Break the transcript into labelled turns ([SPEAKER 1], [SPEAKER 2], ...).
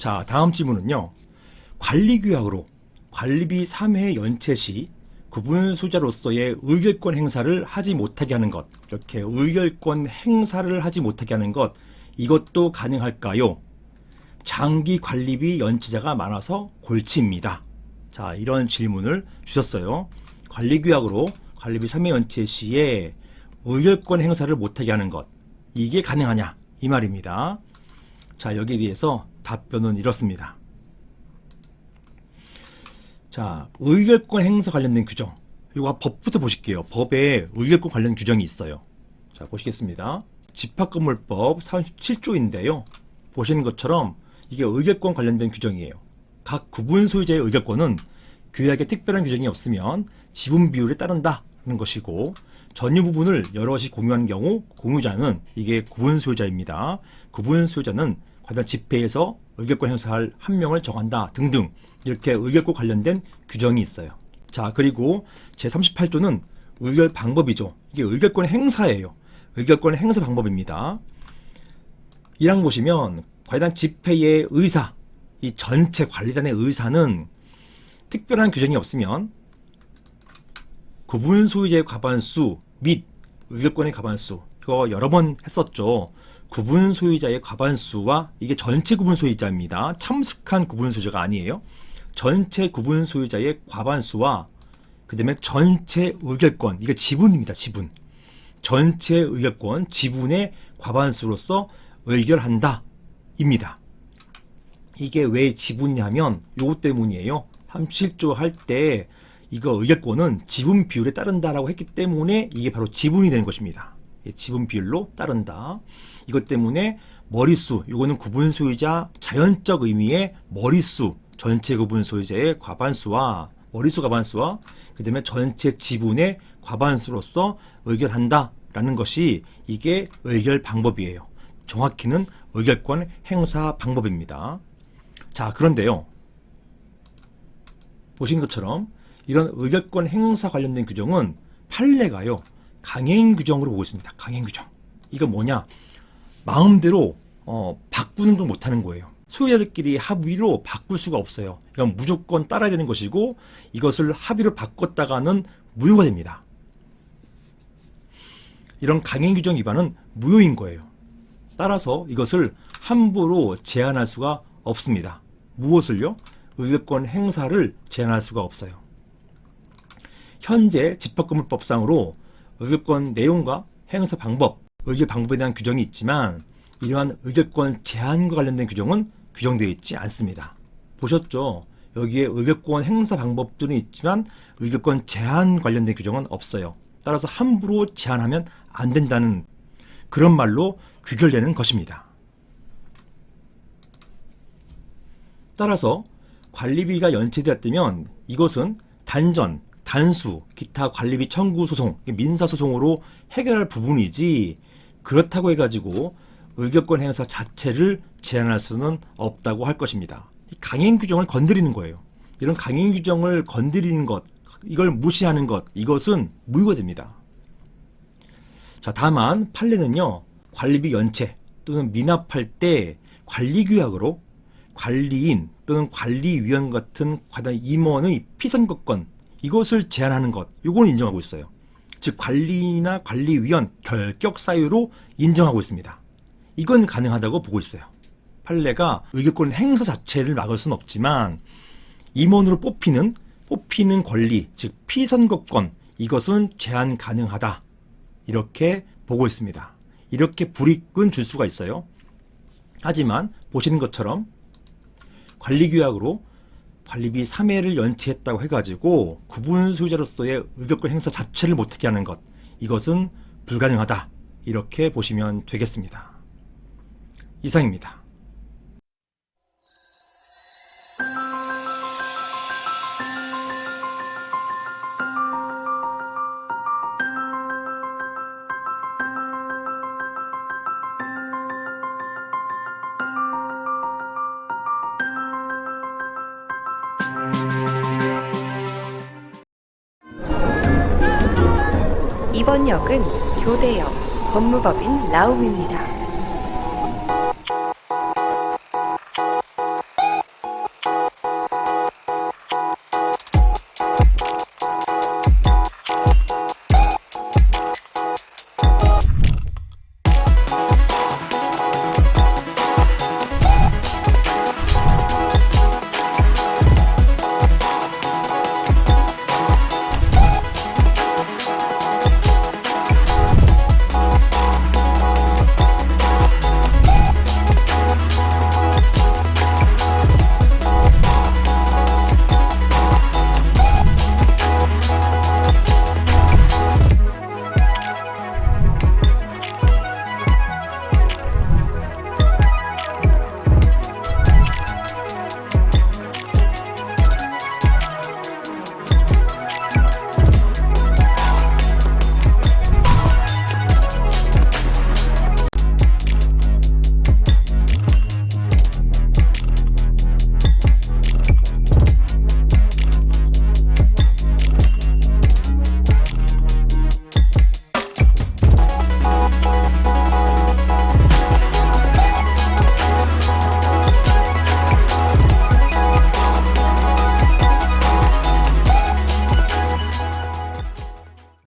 [SPEAKER 1] 자, 다음 질문은요. 관리규약으로 관리비 3회 연체 시 구분 소유자로서의 의결권 행사를 하지 못하게 하는 것. 이렇게 의결권 행사를 하지 못하게 하는 것. 이것도 가능할까요? 장기 관리비 연체자가 많아서 골치입니다. 자, 이런 질문을 주셨어요. 관리규약으로 관리비 3회 연체 시에 의결권 행사를 못하게 하는 것. 이게 가능하냐? 이 말입니다. 자, 여기에 대해서 답변은 이렇습니다. 자, 의결권 행사 관련된 규정. 이거 법부터 보실게요. 법에 의결권 관련 규정이 있어요. 자, 보시겠습니다. 집합건물법 37조인데요. 보시는 것처럼 이게 의결권 관련된 규정이에요. 각 구분 소유자의 의결권은 규약에 특별한 규정이 없으면 지분 비율에 따른다는 것이고 전유 부분을 여럿이 공유하는 경우 공유자는 이게 구분 소유자입니다. 구분 소유자는 관련 집회에서 의결권 행사할 한 명을 정한다 등등 이렇게 의결권 관련된 규정이 있어요. 자 그리고 제 38조는 의결 방법이죠. 이게 의결권 행사예요. 의결권 행사 방법입니다. 1항 보시면 관련 집회의 의사, 이 전체 관리단의 의사는 특별한 규정이 없으면 구분 소유자의 과반수 및 의결권의 과반수 이거 여러 번 했었죠. 구분 소유자의 과반수와 이게 전체 구분 소유자입니다. 참석한 구분 소유자가 아니에요. 전체 구분 소유자의 과반수와 그 다음에 전체 의결권 이게 지분입니다. 지분. 전체 의결권 지분의 과반수로서 의결한다 입니다. 이게 왜 지분이냐면 요것 때문이에요. 37조 할 때 이거 의결권은 지분 비율에 따른다라고 했기 때문에 이게 바로 지분이 되는 것입니다. 예, 지분 비율로 따른다. 이것 때문에 머릿수, 요거는 구분 소유자 자연적 의미의 머릿수, 전체 구분 소유자의 과반수와 머릿수 과반수와 그 다음에 전체 지분의 과반수로서 의결한다라는 것이 이게 의결 방법이에요. 정확히는 의결권 행사 방법입니다. 자, 그런데요. 보신 것처럼 이런 의결권 행사 관련된 규정은 판례가요. 강행 규정으로 보고 있습니다. 강행 규정. 이거 뭐냐? 마음대로 어, 바꾸는 걸 못하는 거예요. 소유자들끼리 합의로 바꿀 수가 없어요. 이건 무조건 따라야 되는 것이고 이것을 합의로 바꿨다가는 무효가 됩니다. 이런 강행 규정 위반은 무효인 거예요. 따라서 이것을 함부로 제한할 수가 없습니다. 무엇을요? 의결권 행사를 제한할 수가 없어요. 현재 집합건물법상으로 의결권 내용과 행사 방법, 의결 방법에 대한 규정이 있지만 이러한 의결권 제한과 관련된 규정은 규정되어 있지 않습니다. 보셨죠? 여기에 의결권 행사 방법들은 있지만 의결권 제한 관련된 규정은 없어요. 따라서 함부로 제한하면 안 된다는 그런 말로 귀결되는 것입니다. 따라서 관리비가 연체되었다면 이것은 단전, 단수, 기타 관리비 청구 소송, 민사 소송으로 해결할 부분이지 그렇다고 해가지고 의결권 행사 자체를 제한할 수는 없다고 할 것입니다. 이 강행 규정을 건드리는 거예요. 이런 강행 규정을 건드리는 것, 이걸 무시하는 것, 이것은 무효가 됩니다. 자, 다만 판례는요. 관리비 연체 또는 미납할 때 관리 규약으로 관리인 또는 관리위원 같은 과단 임원의 피선거권 이것을 제한하는 것, 요건 인정하고 있어요. 즉 관리나 관리위원 결격 사유로 인정하고 있습니다. 이건 가능하다고 보고 있어요. 판례가 의결권 행사 자체를 막을 수는 없지만 임원으로 뽑히는 뽑히는 권리, 즉 피선거권 이것은 제한 가능하다. 이렇게 보고 있습니다. 이렇게 불이익은 줄 수가 있어요. 하지만 보시는 것처럼 관리규약으로 관리비 3회를 연체했다고 해가지고 구분 소유자로서의 의결권 행사 자체를 못하게 하는 것 이것은 불가능하다 이렇게 보시면 되겠습니다. 이상입니다.
[SPEAKER 2] 이번 역은 교대역 법무법인 라움입니다.